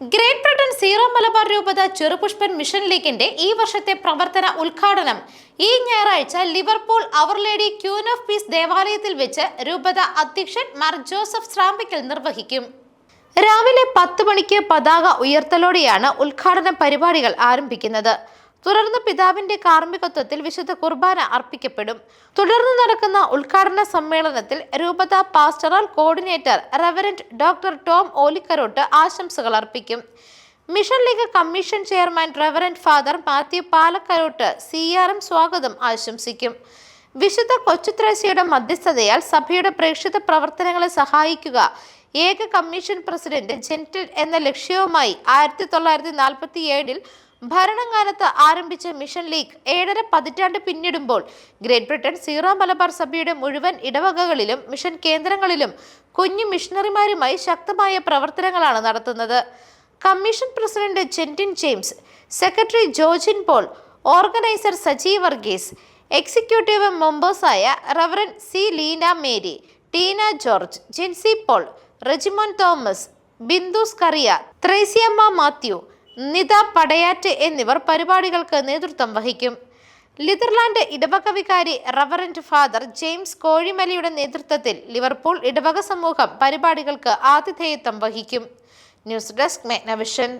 Great Britain zero Malabar രൂപത ചെറുപുഷ്പൻ mission ലീഗിന്റെ ഈ വർഷത്തെ പ്രവർത്തന ഉദ്ഘാടനം. ഈ ഞായറാഴ്ച Liverpool Our Lady Queen of Peace ദേവാലയത്തിൽ വെച്ച് രൂപത അധ്യക്ഷൻ മാർ ജോസഫ് സ്രാമ്പിക്കൽ നിർവഹിക്കും. രാവിലെ പത്ത് മണിക്ക് പതാക ഉയർത്തലോടെയാണ് ഉദ്ഘാടന പരിപാടികൾ ആരംഭിക്കുന്നത്. തുടർന്ന് പിതാവിന്റെ കാർമ്മികത്വത്തിൽ വിശുദ്ധ കുർബാന അർപ്പിക്കപ്പെടും. തുടർന്ന് നടക്കുന്ന ഉദ്ഘാടന സമ്മേളനത്തിൽ രൂപത pastoral coordinator reverend doctor Tom Olikkarott ആശംസകൾ അർപ്പിക്കും. Mission league commission chairman reverend father Mathew Palakkarott C R M സ്വാഗതം ആശംസിക്കും. വിശുദ്ധ കൊച്ചുത്രേസ്യയുടെ മധ്യസ്ഥതയാൽ സഭയുടെ പ്രേക്ഷിത പ്രവർത്തനങ്ങളെ സഹായിക്കുക ഏക കമ്മീഷൻ പ്രസിഡന്റ് ജെന്റിൽ എന്ന ലക്ഷ്യവുമായി ആയിരത്തി തൊള്ളായിരത്തി നാൽപ്പത്തി ഏഴിൽ ഭരണകാലത്ത് ആരംഭിച്ച മിഷൻ ലീഗ് ഏഴര പതിറ്റാണ്ട് പിന്നിടുമ്പോൾ ഗ്രേറ്റ് ബ്രിട്ടൻ സീറോ മലബാർ സഭയുടെ മുഴുവൻ ഇടവകകളിലും മിഷൻ കേന്ദ്രങ്ങളിലും കുഞ്ഞു മിഷണറിമാരുമായി ശക്തമായ പ്രവർത്തനങ്ങളാണ് നടത്തുന്നത്. Commission president Jentin James secretary Georgin Paul organiser Sajeev Varghese executive മെമ്പേഴ്സായ reverend C Leena Mary Tina George Jincy Paul Rejimon Thomas Bindu Skaria Thresiamma Mathew Nitha Padayatt എന്നിവർ പരിപാടികൾക്ക് നേതൃത്വം വഹിക്കും. ലിതർലാൻഡ് ഇടവക വികാരി റവറന്റ് ഫാദർ ജെയിംസ് കോഴിമലയുടെ നേതൃത്വത്തിൽ ലിവർപൂൾ ഇടവക സമൂഹം പരിപാടികൾക്ക് ആതിഥേയത്വം വഹിക്കും. News desk മെഗ്നവിഷൻ